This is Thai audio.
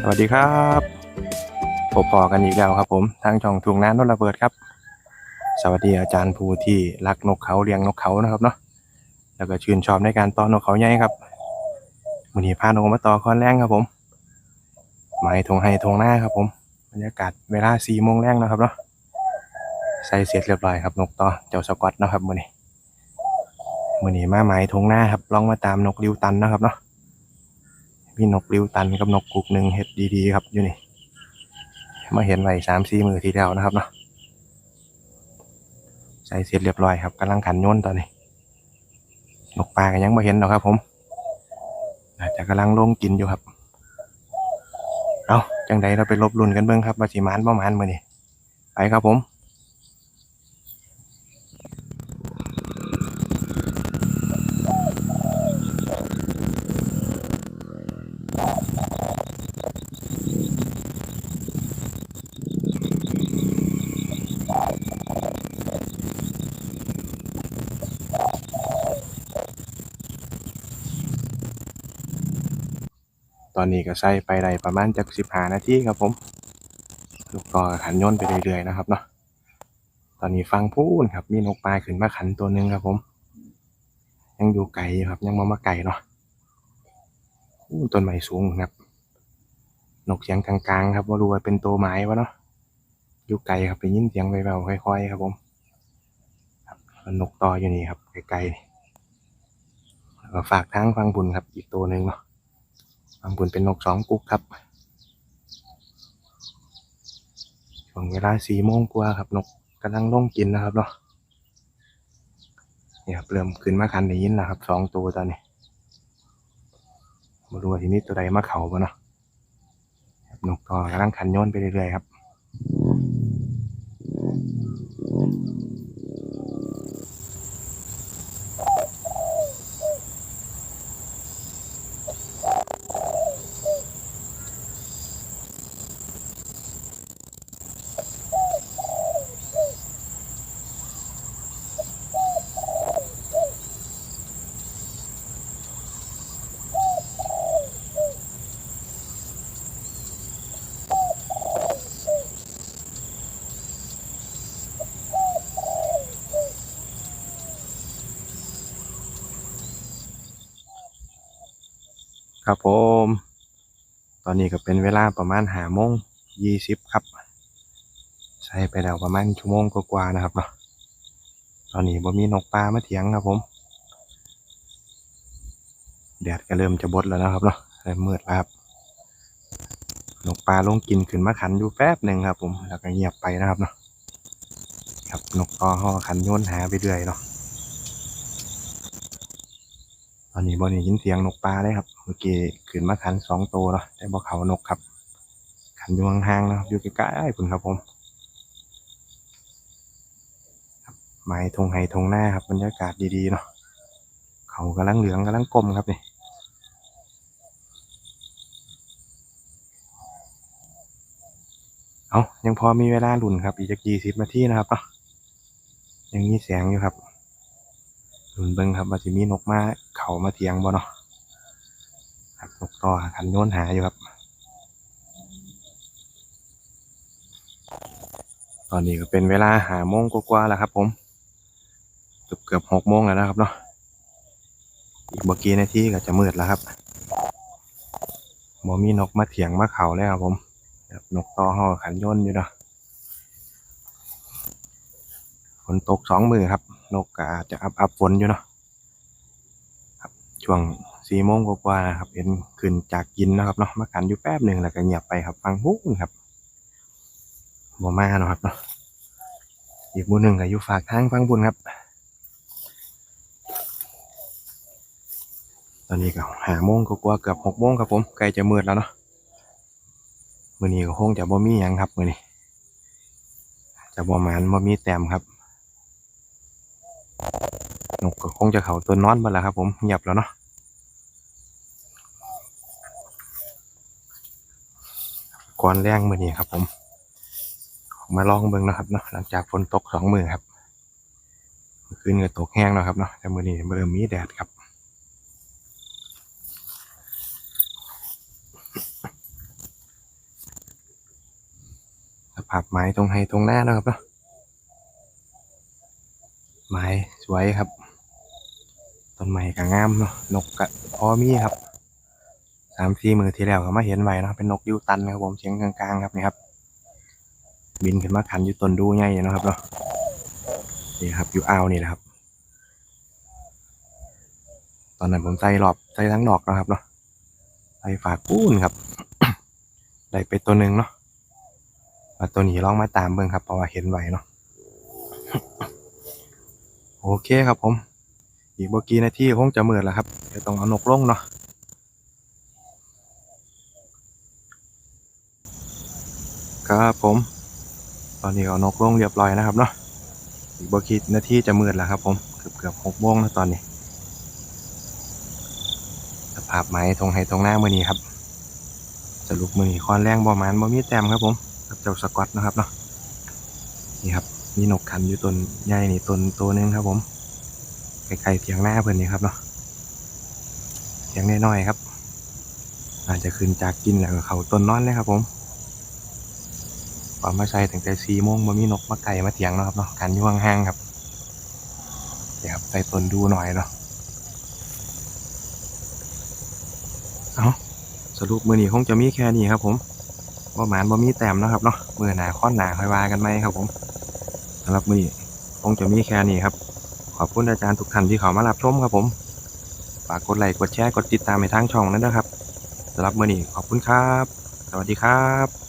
สวัสดีครับพบปอกันอีกแล้วครับ ผมทางช่องทุ่งน้านนระเบิดครับ สวัสดีอาจารย์ภูที่รักนกเขาเลี้ยงนกเขานะครับเนาะแล้วก็ชื่นชอบในการต้อนนกเขาใหญ่ครับมือนี้พานกมาต่อคอนแรงครับผมหมายทงไฮทงหน้าครับ ผมบรรยากาศเวลาสี่โมงแรงนะครับเนาะใส่เสร็จเรียบร้อยครับ นกต่อเจ้าสกอตนะครับมือนี้มือนี้มาหมายทงหน้าครับลองมาตามนกริวตันนะครับเนาะ มีนกริ้วตันกับนกกุกหนึ่งเห็ดดีๆครับอยู่นี่มาเห็นไว้สามสี่มือทีเดียวนะครับเนาะใส่เสร็จเรียบร้อยครับกำลังขันโยนตอนนี้นกปลาก็ยังไม่เห็นหรอกครับ ผมอาจจะกำลังลงกินอยู่ครับ เอาจังใดเราไปลบลุ่นกันเบิ้งครับว่าสิหมานประมาณมือนี่ไปครับผม ตอนนี้ก็ใส่ไปได้ประมาณจากสิบห้านาทีครับผมลูกก็ขันย่นไปเรื่อยๆนะครับเนาะตอนนี้ฟังพูนครับ มีนกปลายขึ้นมาขันตัวหนึ่งครับผม ยังอยู่ไกลครับ ยังมามาไกลเนาะต้นไม้สูงครับ นกเสียงกลางๆ ครับว่ารู้ว่าเป็นตัวไม้วะเนาะอยู่ไกลครับไปยินเสียงไปแบบค่อยๆครับผมครับนกต่ออยู่นี่ครับไกลๆแล้วก็ฝากทางฟังบุญครับอีกตัวหนึ่งเนาะ บางบุญเป็นนกสองกุ๊กครับช่วงเวลาสี่โมงกว่าครับนกกำลังลงกินนะครับเนาะเนี่ยครับเริ่มขึ้นมาคันได้ยินนะครับสองตัวตอนนี้มาดูว่าทีนี้ตัวใดมาเข่าบ่เนาะนกก็กำลังขันโยนไปเรื่อยๆครับ ครับผม ตอนนี้ก็เป็นเวลาประมาณหาโมงยี่สิบครับ ใช้ไปแล้วประมาณชั่วโมงกว่าๆนะครับเนาะตอนนี้บ่มีนกปลามาเถียงครับผมแดดก็เริ่มจะบดแล้วนะครับเนาะเริ่มมืดแล้วครับนกปลาลงกินขึ้นมาขันอยู่แป๊บหนึ่งครับ ผม แล้วก็เงียบไปนะครับเนาะครับนกต่อห่อขันโยนหาไปเรื่อยเนาะตอนนี้บอนี่ยินเสียงนกปลาเลยครับ มื่อกี้ขึ้นมาขันสองตัวเนาะแต่บอเขานกครับ ขันอยู่ห่างๆเนาะอยู่ใกล้ๆพุ่นครับผมไม้ทงไห้ทงหน้าครับบรรยากาศดีๆเนาะเขากำลังเหลืองกำลังกลมครับนี่เอายังพอมีเวลาหลุนครับ อีกจากยี่สิบนาทีนะครับเนาะยังมีแสงอยู่ครับหลุนเบิ่งครับว่าสิมีนกมาเขามาเทียงบ่เนาะ ครับนกต่อขันโยนหาอยู่ครับ ตอนนี้ก็เป็นเวลาหาโมงกว่าๆแล้วครับ ผมเกือบเกือบหกโมงแล้วนะครับเนาะอีกบ่กี่นาทีก็จะมืดแล้วครับบ่มีนกมาเถียงมาเขาแล้วครับผมนกต่อห่อขันโยนอยู่เนาะฝนตกสองมือครับ นกก็อาจจะอับอับฝนอยู่เนาะครับช่วง สี่โมงกว่าๆนะครับเห็นขึ้นจากกินนะครับเนาะมากันอยู่แป๊บหนึ่งแล้วก็เงียบไปครับฟังหูครับบ่มาเนาะครับเนาะอีกหมูหนึ่งก็อยู่ฝากทางฟังบุญครับ ตอนนี้ก็ห้าโมงกว่าๆเกือบหกโมงครับผมใกล้จะมืดแล้วเนาะมือนี้ก็คงจะบ่มีหยังครับมือนี้จะบ่มานบ่มีแต้มครับนกก็คงจะเขาตัวนอนไปแล้วครับผมเงียบแล้วเนาะ อนแรงมือนี้ครับ ผมออกมาลองเบิ่งนะครับเนาะหลังจากฝนตกสองมือครับมื่อคืนก็ตกแห้งแล้วครับเนาะแต่มือนี้เริ่มมีแดดครับภาพไม้ตรงไฮตรงหน้านะครับเนาะไม้สวยครับต้นไม้ก็งามเนาะนกกะพอมีครับ สามสี่มือที่แล้วก็มาเห็นไว้เนาะเป็นนกยูตันนะครับผมเชียงกลางๆครับนี่ครับ บินขึ้นมาขันอยู่ต้นดูใหญ่เนะครับเนาะนี่ครับอยู่อ่าวนี่แหละครับ ตอนนั้นผมใส่หลอบใส่ทั้งดอกนะครับเนาะใส่ฝากปูนครับได้ไปตัวหนึ่งเนาะมาตัวนี้ลองมาตามเบิ่งครับเพราะว่าเห็นไว้เนาะโอเคครับผม อีกบกี่นาทีคงจะเมืดแล้วครับเดี๋ยวต้องเอานกลงเนาะ ครับผม ตอนนี้เอานกลงเรียบร้อยนะครับเนาะอีกบกี่นาทีจะมืดแล้วครับผมเกือบเกือบหกโมงแล้วตอนนี้สภาพไม้ตรงไห้ตรงหน้ามือนี้ครับสรุปมือนี้คอนแรงบ่มันบ่มีแต้มครับผมกับเจ้าสกอตนะครับเนาะนี่ครับมีนกขันอยู่ต้นใหญ่นี่ต้นตัวหนึงครับผมไกลๆเถียงหน้าเพิ่อนนี่ครับเนาะเถียงน้อยๆครับอาจจะขึ้นจากกินแล้วเขาต้นนอนเลยครับผม ความาใส่ตั้งแต่สี่โมงบ่มีนกมาไก่มาเถียงเนาะครับเนาะกันยู่ห่างๆครับเดี๋ยวครับใส่ต้นดูหน่อยเนาะเอาสรุปมือนี้คงจะมีแค่นี้ครับ ผมบ่หมานบ่มีแต้มนะครับเนาะมือหนาค้อนหนาค่อยว่ากันไหมครับ ผมสำหรับมือนี้คงจะมีแค่นี้ครับ ขอบคุณอาจารย์ทุกท่านที่เขามารับชมครับผมฝากกดไลค์กดแชร์กดติดตามในทางช่องนั้นนะครับสำหรับมือนี้ขอบคุณครับ สวัสดีครับ